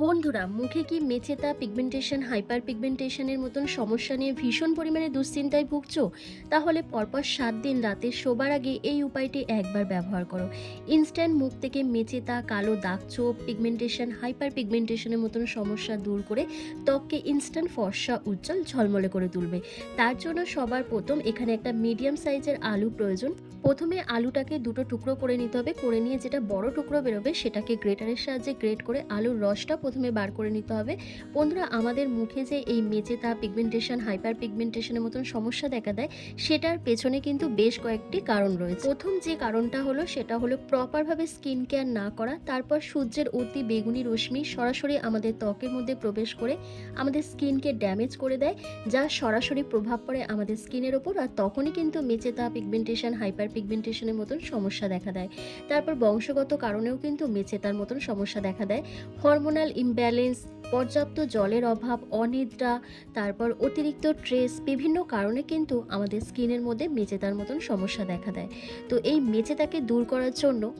বন্ধুরা, মুখে কি মেচেতা পিগমেন্টেশন হাইপার পিগমেন্টেশনের মতন সমস্যা নিয়ে ভীষণ পরিমাণে দুশ্চিন্তায় ভুগছো? তাহলে পরপর সাত দিন রাতে শোবার আগে এই উপায়টি একবার ব্যবহার করো। ইনস্ট্যান্ট মুখ থেকে মেচেতা, কালো দাগ চোপ পিগমেন্টেশন হাইপার পিগমেন্টেশনের মতন সমস্যা দূর করে ত্বককে ইনস্ট্যান্ট ফর্সা, উজ্জ্বল, ঝলমলে করে তুলবে। তার জন্য সবার প্রথম এখানে একটা মিডিয়াম সাইজের আলু প্রয়োজন। প্রথমে আলুটাকে দুটো টুকরো করে নিতে হবে। করে নিয়ে যেটা বড় টুকরো বেরোবে সেটাকে গ্রেটারের সাহায্যে গ্রেট করে আলুর রসটা প্রথমে বার করে নিতে হবে। বন্ধুরা, আমাদের মুখে যে এই মেচেতা পিগমেন্টেশন হাইপার পিগমেন্টেশনের মতন সমস্যা দেখা দেয়, সেটার পেছনে কিন্তু বেশ কয়েকটি কারণ রয়েছে। প্রথম যে কারণটা হলো, সেটা হলো প্রপারভাবে স্কিন কেয়ার না করা, তারপর সূর্যের অতি বেগুনি রশ্মি সরাসরি আমাদের ত্বকের মধ্যে প্রবেশ করে আমাদের স্কিনকে ড্যামেজ করে দেয়, যা সরাসরি প্রভাব পড়ে আমাদের স্কিনের ওপর, আর তখনই কিন্তু মেচেতা পিগমেন্টেশন হাইপার পিগমেন্টেশনের মতন সমস্যা দেখা দেয়। তারপর বংশগত কারণেও কিন্তু মেচেতার মতন সমস্যা দেখা দেয়। হরমোনাল ইমব্যালেন্স পর্যাপ্ত জলের অভাব, অনিদ্রা, তারপর অতিরিক্ত ট্রেস বিভিন্ন কারণে কিন্তু আমাদের স্কিনের মধ্যে মেচেতার মতন সমস্যা দেখা দেয়। তো এই মেচেতাকে দূর করার জন্য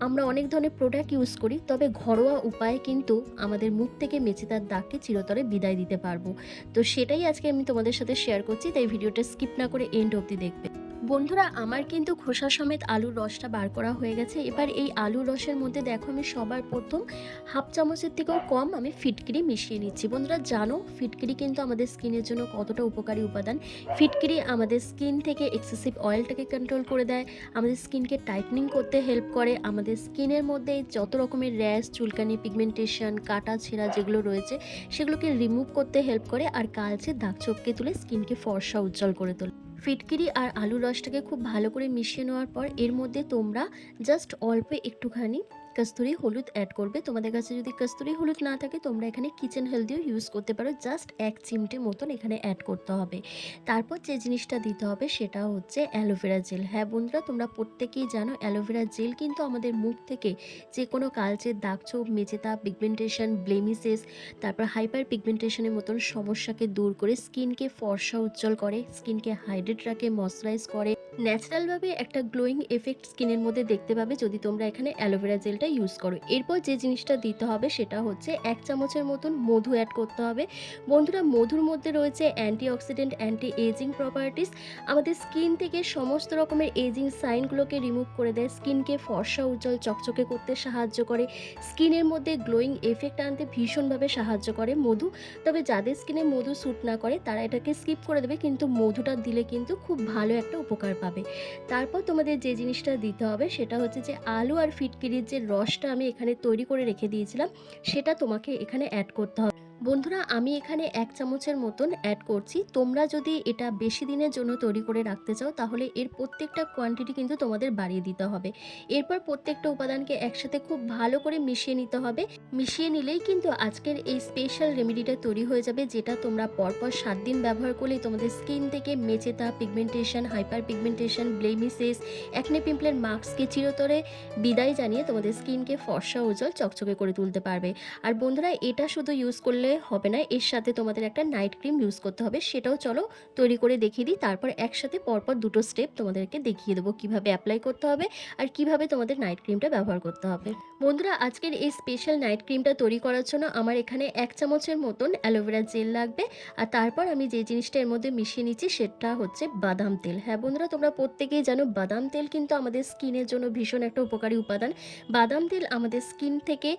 আমরা অনেক ধরনের প্রোডাক্ট ইউজ করি, তবে ঘরোয়া উপায়ে কিন্তু আমাদের মুখ থেকে মেচেতার দাগকে চিরতরে বিদায় দিতে পারব। তো সেটাই আজকে আমি তোমাদের সাথে শেয়ার করছি, তাই ভিডিওটা স্কিপ না করে এন্ড অবধি দেখবে। বন্ধুরা, আমার কিন্তু খোসা সমেত আলুর রসটা বার করা হয়ে গেছে। এবার এই আলুর রসের মধ্যে দেখো, আমি সবার প্রথম হাফ চামচের থেকেও কম আমি ফিটকিরি মিশিয়ে নিচ্ছি। বন্ধুরা, জানো ফিটকিরি কিন্তু আমাদের স্কিনের জন্য কতটা উপকারী উপাদান। ফিটকিরি আমাদের স্কিন থেকে এক্সেসিভ অয়েলটাকে কন্ট্রোল করে দেয়, আমাদের স্কিনকে টাইটনিং করতে হেল্প করে, আমাদের স্কিনের মধ্যে যত রকমের র্যাশ, চুলকানি পিগমেন্টেশন কাটা, ছেঁড়া যেগুলো রয়েছে, সেগুলোকে রিমুভ করতে হেল্প করে, আর কালচে দাগ চোপকে তুলে স্কিনকে ফর্সা উজ্জ্বল করে তোলে। ফিটকিরি আর আলু রসটাকে খুব ভালো করে মিশিয়ে নেওয়ার পর এর মধ্যে তোমরা জাস্ট অল্প একটুখানি কস্তুরি হলুদ অ্যাড করবে। তোমাদের কাছে যদি কস্তুরি হলুদ না থাকে, তোমরা এখানে কিচেন হেলদিও ইউজ করতে পারো। জাস্ট এক চিমটে মতন এখানে অ্যাড করতে হবে। তারপর যে জিনিসটা দিতে হবে, সেটা হচ্ছে অ্যালোভেরা জেল হ্যাঁ বন্ধুরা, তোমরা প্রত্যেকেই জানো অ্যালোভেরা জেল কিন্তু আমাদের মুখ থেকে যে কোনো কালচে দাগ ছোপ মেচেতা পিগমেন্টেশন ব্লেমিসেস তারপর হাইপার পিগমেন্টেশনের মতন সমস্যাকে দূর করে স্কিনকে ফর্সা উজ্জ্বল করে স্কিনকে হাইড্রেট রাখে ময়শ্চারাইজ করে। ন্যাচারালভাবে একটা গ্লোয়িং এফেক্ট স্কিনের মধ্যে দেখতে পাবে যদি তোমরা এখানে অ্যালোভেরা জেলটা ইউজ করো। এরপর যে জিনিসটা দিতে হবে সেটা হচ্ছে এক চামচের মতন মধু অ্যাড করতে হবে। বন্ধুরা, মধুর মধ্যে রয়েছে অ্যান্টিঅক্সিডেন্ট অ্যান্টি এজিং প্রপার্টিস আমাদের স্কিন থেকে সমস্ত রকমের এজিং সাইনগুলোকে রিমুভ করে দেয়। স্কিনকে ফর্সা, উজ্জ্বল, চকচকে করতে সাহায্য করে। স্কিনের মধ্যে গ্লোয়িং এফেক্ট আনতে ভীষণভাবে সাহায্য করে মধু। তবে যাদের স্কিনে মধু স্যুট না করে, তারা এটাকে স্কিপ করে দেবে কিন্তু মধুটা দিলে কিন্তু খুব ভালো একটা উপকার পাবে। তারপর তোমাদের যে জিনিসটা দিতে হবে সেটা হচ্ছে যে আলু আর ফিটকিরির যে রসটা আমি এখানে তৈরি করে রেখে দিয়েছিলাম সেটা তোমাকে এখানে অ্যাড করতে হবে। বন্ধুরা, আমি এখানে এক চামচের মতন অ্যাড করছি। তোমরা যদি এটা বেশি দিনের জন্য তৈরি করে রাখতে চাও, তাহলে এর প্রত্যেকটা কোয়ান্টিটি কিন্তু তোমাদের বাড়িয়ে দিতে হবে। এরপর প্রত্যেকটা উপাদানকে একসাথে খুব ভালো করে মিশিয়ে নিতে হবে। মিশিয়ে নিলেই কিন্তু আজকের এই স্পেশাল রেমেডিটা তৈরি হয়ে যাবে, যেটা তোমরা পরপর সাত দিন ব্যবহার করলে তোমাদের স্কিন থেকে মেচেতা pigmentation hyper pigmentation blemishes acne পিম্পলের মার্কসকে চিরতরে বিদায় জানিয়ে তোমাদের স্কিনকে ফর্সা উজ্জ্বল চকচকে করে তুলতে পারবে। আর বন্ধুরা, এটা শুধু ইউজ করলে হবে না, এর সাথে তোমাদের একটা নাইট ক্রিম ইউজ করতে হবে, সেটাও চলো তৈরি করে দেখিয়ে দিই, তারপর একসাথে পরপর দুটো স্টেপ তোমাদেরকে দেখিয়ে দেবো কীভাবে অ্যাপ্লাই করতে হবে আর কীভাবে তোমাদের নাইট ক্রিমটা ব্যবহার করতে হবে। বন্ধুরা, আজকের এই স্পেশাল নাইট ক্রিমটা তৈরি করার জন্য আমার এখানে এক চামচের মতন অ্যালোভেরা জেল লাগবে, আর তারপর আমি যে জিনিসটা এর মধ্যে মিশিয়ে নিচ্ছি সেটা হচ্ছে বাদাম তেল। হ্যাঁ বন্ধুরা, তোমরা প্রত্যেকেই জানো বাদাম তেল কিন্তু আমাদের স্কিনের জন্য ভীষণ একটা উপকারী উপাদান। বাদাম তেল আমাদের স্কিন থেকে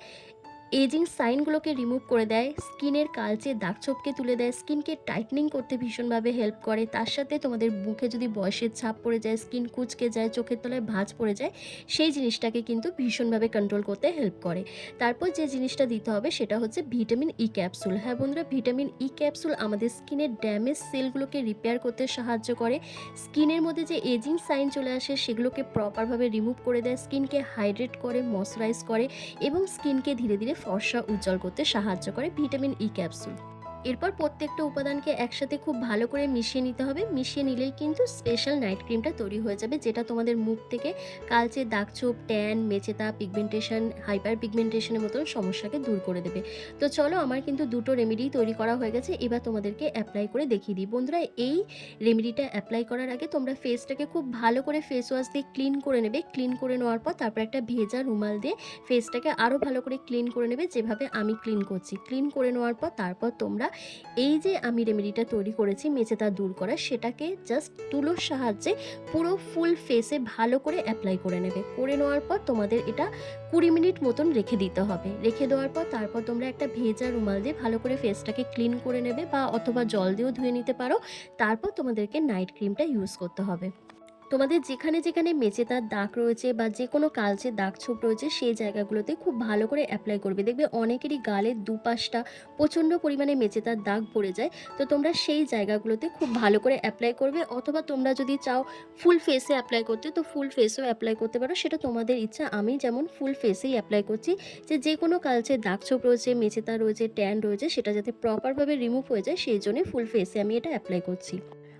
এজিং সাইনগুলোকে রিমুভ করে দেয়, স্কিনের কালচে দাগ দাগছোপকে তুলে দেয়, স্কিনকে টাইটনিং করতে ভীষণভাবে হেল্প করে। তার সাথে তোমাদের মুখে যদি বয়সের ছাপ পড়ে যায়, স্কিন কুচকে যায়, চোখের তলায় ভাঁজ পড়ে যায়, সেই জিনিসটাকে কিন্তু ভীষণভাবে কন্ট্রোল করতে হেল্প করে। তারপর যে জিনিসটা দিতে হবে সেটা হচ্ছে ভিটামিন ই ক্যাপসুল হ্যাঁ বন্ধুরা ভিটামিন ই ক্যাপসুল আমাদের স্কিনের ড্যামেজ সেলগুলোকে রিপেয়ার করতে সাহায্য করে। স্কিনের মধ্যে যে এজিং সাইন চলে আসে, সেগুলোকে প্রপারভাবে রিমুভ করে দেয়, স্কিনকে হাইড্রেট করে ময়শ্চারাইজ করে এবং স্কিনকে ধীরে ধীরে ফর্সা উজ্জ্বল করতে সাহায্য করে ভিটামিন ই ক্যাপসুল এরপর প্রত্যেকটা উপাদানকে একসাথে খুব ভালো করে মিশিয়ে নিতে হবে। মিশিয়ে নিলেই কিন্তু স্পেশাল নাইট ক্রিমটা তৈরি হয়ে যাবে, যেটা তোমাদের মুখ থেকে কালচে দাগছোপ ট্যান মেচেতা পিগমেন্টেশন হাইপার পিগমেন্টেশনের মতন সমস্যাকে দূর করে দেবে। তো চলো আমার কিন্তু দুটো রেমেডি তৈরি করা হয়ে গেছে, এবার তোমাদেরকে অ্যাপ্লাই করে দেখিয়ে দিই। বন্ধুরা, এই রেমেডিটা অ্যাপ্লাই করার আগে তোমরা ফেসটাকে খুব ভালো করে ফেস ওয়াশ দিয়ে ক্লিন করে নেবে। ক্লিন করে নেওয়ার পর তারপর একটা ভেজা রুমাল দিয়ে ফেসটাকে আরও ভালো করে ক্লিন করে নেবে, যেভাবে আমি ক্লিন করছি। ক্লিন করে নেওয়ার পর তারপর তোমরা এই যে আমি রেমেডিটা তৈরি করেছি মেচেতা দূর করা, সেটাকে জাস্ট তুলোর সাহায্যে পুরো ফুল ফেসে ভালো করে অ্যাপ্লাই করে নেবে। করে নেওয়ার পর তোমাদের এটা কুড়ি মিনিট মতন রেখে দিতে হবে। রেখে দেওয়ার পর তারপর তোমরা একটা ভেজা রুমাল দিয়ে ভালো করে ফেসটাকে ক্লিন করে নেবে বা অথবা জল দিয়েও ধুয়ে নিতে পারো। তারপর তোমাদেরকে নাইট ক্রিমটা ইউজ করতে হবে। তোমাদের যেখানে যেখানে মেচেতার দাগ রয়েছে বা যে কোনো কালচে দাগ ছোপ রয়েছে, সেই জায়গাগুলোতে খুব ভালো করে অ্যাপ্লাই করবে। দেখবে অনেকেরই গালের দুপাশটা প্রচণ্ড পরিমাণে মেচেতার দাগ পড়ে যায়। তো তোমরা সেই জায়গাগুলোতে খুব ভালো করে অ্যাপ্লাই করবে। অথবা তোমরা যদি চাও ফুল ফেসে অ্যাপ্লাই করতে, তো ফুল ফেসেও অ্যাপ্লাই করতে পারো। সেটা তোমাদের ইচ্ছা। আমি যেমন ফুল ফেসেই অ্যাপ্লাই করছি যে যে কোনো কালচে দাগ ছোপ রয়েছে মেচেতা রয়েছে ট্যান রয়েছে, সেটা যাতে প্রপারভাবে রিমুভ হয়ে যায়, সেই জন্য ফুল ফেসে আমি এটা অ্যাপ্লাই করছি।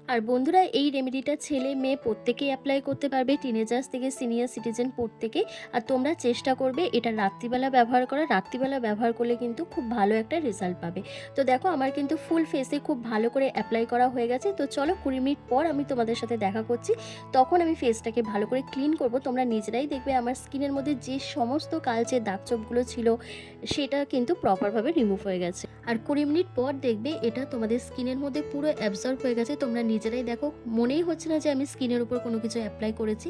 আর বন্ধুরা, এই রেমেডিটা ছেলে মেয়ে প্রত্যেকেই অ্যাপ্লাই করতে পারবে টিনেজার্স থেকে সিনিয়র সিটিজেন প্রত্যেকে। আর তোমরা চেষ্টা করবে এটা রাত্রিবেলা ব্যবহার করা। রাত্রিবেলা ব্যবহার করলে কিন্তু খুব ভালো একটা রেজাল্ট পাবে। তো দেখো, আমার কিন্তু ফুল ফেসে খুব ভালো করে অ্যাপ্লাই করা হয়ে গেছে। তো চলো কুড়ি মিনিট পর আমি তোমাদের সাথে দেখা করছি। তখন আমি ফেসটাকে ভালো করে ক্লিন করব। তোমরা নিজেরাই দেখবে আমার স্কিনের মধ্যে যে সমস্ত কালচে দাগচোপগুলো ছিল, সেটা কিন্তু প্রপারভাবে রিমুভ হয়ে গেছে। আর কুড়ি মিনিট পর দেখবে এটা তোমাদের স্কিনের মধ্যে পুরো অ্যাবজর্ব হয়ে গেছে। তোমরা নিজেরাই দেখো, মনেই হচ্ছে না যে আমি স্কিনের উপর কোনো কিছু অ্যাপ্লাই করেছি।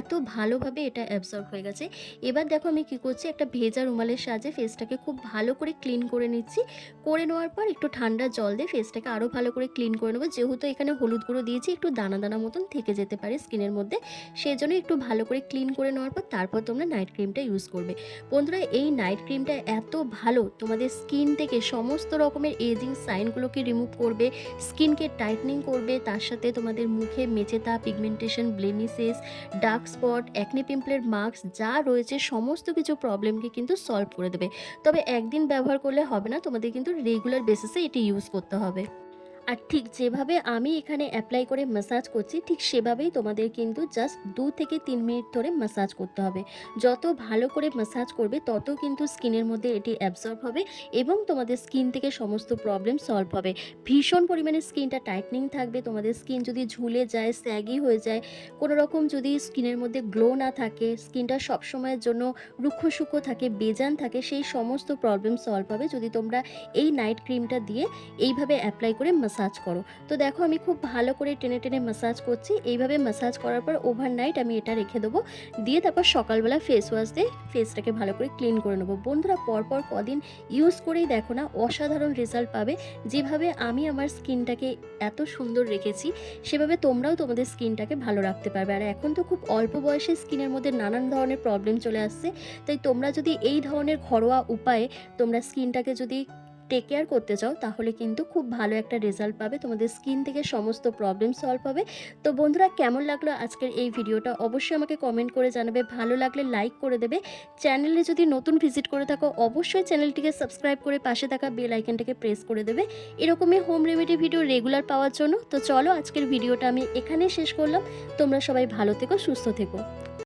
এত ভালোভাবে এটা অ্যাবজর্ব হয়ে গেছে। এবার দেখো আমি কি করছি, একটা ভেজা রুমালের সাহায্যে ফেসটাকে খুব ভালো করে ক্লিন করে নিচ্ছি। করে নেওয়ার পর একটু ঠান্ডা জল দিয়ে ফেসটাকে আরও ভালো করে ক্লিন করে নেব। যেহেতু এখানে হলুদ গুঁড়ো দিয়েছি, একটু দানা দানা মতন থেকে যেতে পারে স্কিনের মধ্যে। সেই জন্য একটু ভালো করে ক্লিন করে নেওয়ার পর তারপর তোমরা নাইট ক্রিমটা ইউজ করবে। বন্ধুরা, এই নাইট ক্রিমটা এত ভালো, তোমাদের স্কিন থেকে সমস্ত রকমের এজিং সাইনগুলোকে রিমুভ করবে স্কিনকে টাইটনিং করবে তার সাথে তোমাদের মুখে মেচেতা pigmentation blemishes dark spot acne পিম্পলের marks যা রয়েছে, সমস্ত কিছু প্রবলেমকে কিন্তু সলভ করে দেবে। তবে একদিন ব্যবহার করলে হবে না, তোমাদের কিন্তু রেগুলার বেসিসে এটি ইউজ করতে হবে। আর ঠিক যেভাবে আমি এখানে অ্যাপ্লাই করে ম্যাসাজ করছি, ঠিক সেভাবেই তোমাদের কিন্তু জাস্ট দু থেকে তিন মিনিট ধরে ম্যাসাজ করতে হবে। যত ভালো করে ম্যাসাজ করবে, তত কিন্তু স্কিনের মধ্যে এটি অ্যাবজর্ব হবে এবং তোমাদের স্কিন থেকে সমস্ত প্রবলেম সলভ হবে। ভীষণ পরিমাণে স্কিনটা টাইটনিং থাকবে, তোমাদের স্কিন যদি ঝুলে যায় স্যাগি হয়ে যায়, কোনো রকম যদি স্কিনের মধ্যে গ্লো না থাকে, স্কিনটা সবসময়ের জন্য রুক্ষ সূক্ষ্ম থাকে, বেজান থাকে, সেই সমস্ত প্রবলেম সলভ হবে। যদি তোমরা এই নাইট ক্রিমটা দিয়ে এইভাবে অ্যাপ্লাই করে ম্যাসাজ করো। তো দেখো আমি খুব ভালো করে টেনে টেনে ম্যাসাজ করছি। এইভাবে ম্যাসাজ করার পর ওভারনাইট আমি এটা রেখে দেবো। দিয়ে তারপর সকালবেলা ফেস ওয়াশ দিয়ে ফেসটাকে ভালো করে ক্লিন করে নেব। বন্ধুরা পরপর কদিন ইউজ করেই দেখো না অসাধারণ রেজাল্ট পাবে। যেভাবে আমি আমার স্কিনটাকে এত সুন্দর রেখেছি, সেভাবে তোমরাও তোমাদের স্কিনটাকে ভালো রাখতে পারবে। আর এখন তো খুব অল্প বয়সে স্কিনের মধ্যে নানান ধরনের প্রবলেম চলে আসছে। তাই তোমরা যদি এই ধরনের ঘরোয়া উপায়ে তোমরা স্কিনটাকে যদি টেক কেয়ার করতে চাও, তাহলে কিন্তু খুব ভালো একটা রেজাল্ট পাবে। তোমাদের স্কিন থেকে সমস্ত প্রবলেম সলভ হবে। তো বন্ধুরা, কেমন লাগল আজকের এই ভিডিওটা অবশ্যই আমাকে কমেন্ট করে জানাবে। ভালো লাগলে লাইক করে দেবে। চ্যানেলে যদি নতুন ভিজিট করে থাকো, অবশ্যই চ্যানেলটিকে সাবস্ক্রাইব করে পাশে থাকা বেল আইকনটাকে প্রেস করে দেবে। এরকমই হোম রেমেডি ভিডিও রেগুলার পাওয়ার জন্য। তো চলো, আজকের ভিডিওটা আমি এখানেই শেষ করলাম। তোমরা সবাই ভালো থেকো, সুস্থ থেকো।